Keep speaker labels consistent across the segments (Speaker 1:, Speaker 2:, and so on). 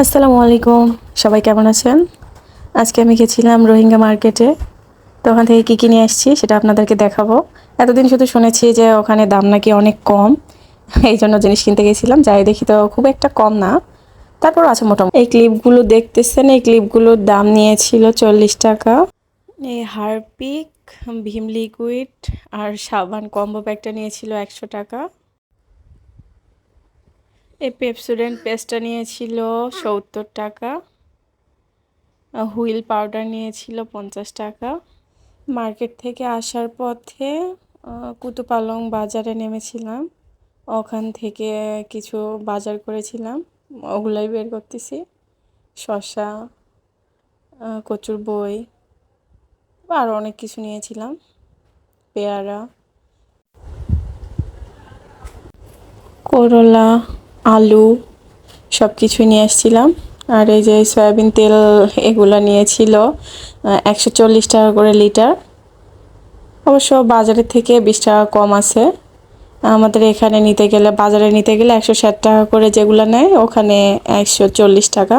Speaker 1: আসসালামু আলাইকুম। সবাই কেমন আছেন? আজকে আমি গেছিলাম রোহিঙ্গা মার্কেটে। তো ওখান থেকে কী কী নিয়ে আসছি সেটা আপনাদেরকে দেখাবো। এতদিন শুধু শুনেছি যে ওখানে দাম নাকি অনেক কম। এই জন্য জিনিস কিনতে গেছিলাম। যাই দেখি তো খুব একটা কম না। তারপর আছে মোটামুটি। এই ক্লিপগুলো দেখতেছেন? এই ক্লিপগুলোর দাম নিয়েছিল চল্লিশ টাকা। এই হারপিক, ভীম লিকুইড আর সাবান কম্বো প্যাকটা নিয়েছিল একশো টাকা। এই পেপসুডেন্ট পেস্টটা নিয়েছিল সত্তর টাকা। হুইল পাউডার নিয়েছিল পঞ্চাশ টাকা। মার্কেট থেকে আসার পথে কুতুপালং বাজারে নেমেছিলাম। ওখান থেকে কিছু বাজার করেছিলাম। ওগুলাই বের করতেছি। শসা কচুর বই আরও অনেক কিছু নিয়েছিলাম। পেয়ারা, করলা আলু সব কিছুই নিয়ে এসেছিলাম আর এই যে সয়াবিন তেল এগুলো নিয়েছিল একশো চল্লিশ টাকা করে লিটার। অবশ্য বাজারের থেকে বিশ টাকা কম আছে। আমাদের এখানে নিতে গেলে, বাজারে নিতে গেলে একশো ষাট টাকা করে যেগুলো নেয়, ওখানে একশো চল্লিশ টাকা।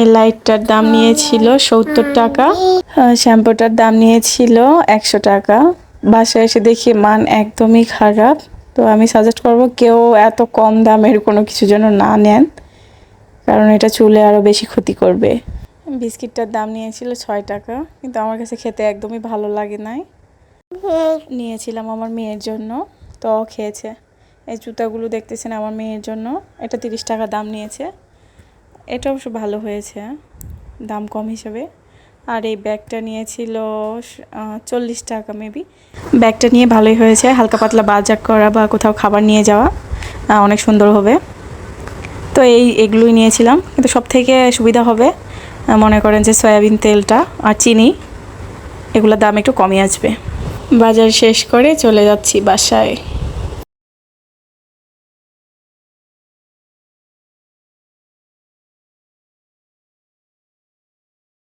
Speaker 1: এই লাইটটার দাম নিয়েছিল সত্তর টাকা। শ্যাম্পুটার দাম নিয়েছিল একশো টাকা। বাসায় এসে দেখি মান একদমই খারাপ। তো আমি সাজেস্ট করব কেউ এত কম দামের কোনো কিছু যেন না নেন, কারণ এটা চুলে আরও বেশি ক্ষতি করবে। বিস্কিটটার দাম নিয়েছিল ছয় টাকা, কিন্তু আমার কাছে খেতে একদমই ভালো লাগে নাই। নিয়েছিলাম আমার মেয়ের জন্য, তো খেয়েছে। এই জুতাগুলো দেখতেছেন আমার মেয়ের জন্য, এটা তিরিশ টাকা দাম নিয়েছে। এটা অবশ্য ভালো হয়েছে, দাম কম হিসেবে। আর এই ব্যাগটা নিয়েছিল চল্লিশ টাকা মেবি ব্যাগটা নিয়ে ভালোই হয়েছে, হালকা পাতলা বাজার করা বা কোথাও খাবার নিয়ে যাওয়া অনেক সুন্দর হবে। তো এই এগুলোই নিয়েছিলাম, কিন্তু সব থেকে সুবিধা হবে মনে করেন যে সয়াবিন তেলটা আর চিনি, এগুলোর দাম একটু কমই আসবে। বাজার শেষ করে চলে যাচ্ছি বাসায়।